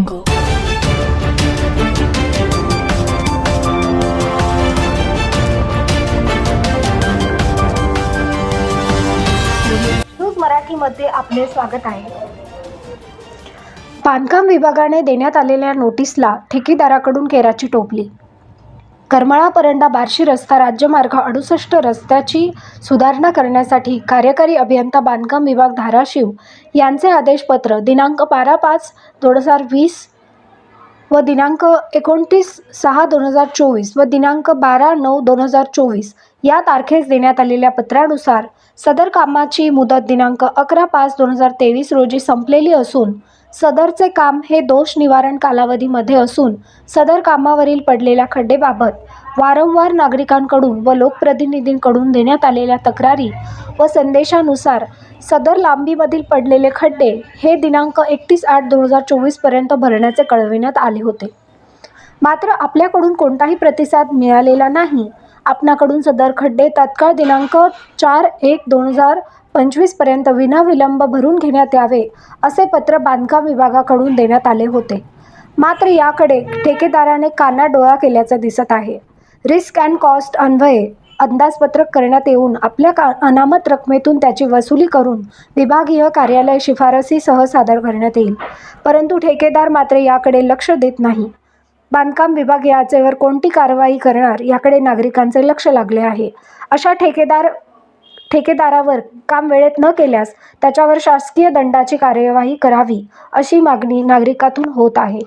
News मराठीमध्ये आपले स्वागत आहे. बांधकाम विभागाने देण्यात आलेल्या नोटीसला ठेकेदाराकडून केराची टोपली. करमाळा परंडा बार्शी रस्ता राज्यमार्ग अडुसष्ट रस्त्याची सुधारणा करण्यासाठी कार्यकारी अभियंता बांधकाम विभाग धाराशिव यांचे आदेशपत्र दिनांक बारा पाच दोन हजार वीस व दिनांक एकोणतीस सहा दोन हजार चोवीस व दिनांक बारा नऊ दोन हजार चोवीस या तारखेस देण्यात आलेल्या पत्रानुसार सदर कामाची मुदत दिनांक अकरा पाच दोन हजार तेवीस रोजी संपलेली असून सदरचे काम हे दोष निवारण कालावधीमध्ये असून सदर कामावरील पडलेल्या खड्डेबाबत वारंवार नागरिकांकडून व लोकप्रतिनिधींकडून देण्यात आलेल्या तक्रारी व संदेशानुसार सदर लांबीमधील पडलेले खड्डे हे दिनांक एकतीस आठ दोन हजार चोवीसपर्यंत भरण्याचे कळविण्यात आले होते. मात्र आपल्याकडून कोणताही प्रतिसाद मिळालेला नाही. आपणाकडून सदर खड्डे तात्काळ दिनांक चार एक दोन हजार पंचवीसपर्यंत विनाविलंब भरून घेण्यात यावे असे पत्र बांधकाम विभागाकडून देण्यात आले होते. मात्र याकडे ठेकेदाराने कानाडोळा केल्याचं दिसत आहे. रिस्क अँड कॉस्ट अन्वये अंदाजपत्रक करण्यात येऊन आपल्या का अनामत रकमेतून त्याची वसुली करून विभागीय कार्यालय शिफारसीसह सादर करण्यात येईल. परंतु ठेकेदार मात्र याकडे लक्ष देत नाही. बांधकाम विभाग याचेवर कोणती कारवाई करणार याकडे नागरिकांचे लक्ष लागले आहे. अशा ठेकेदार ठेकेदारावर काम वेळेत न केल्यास त्याच्यावर शासकीय दंडाची कार्यवाही करावी अशी मागणी नागरिकातून होत आहे.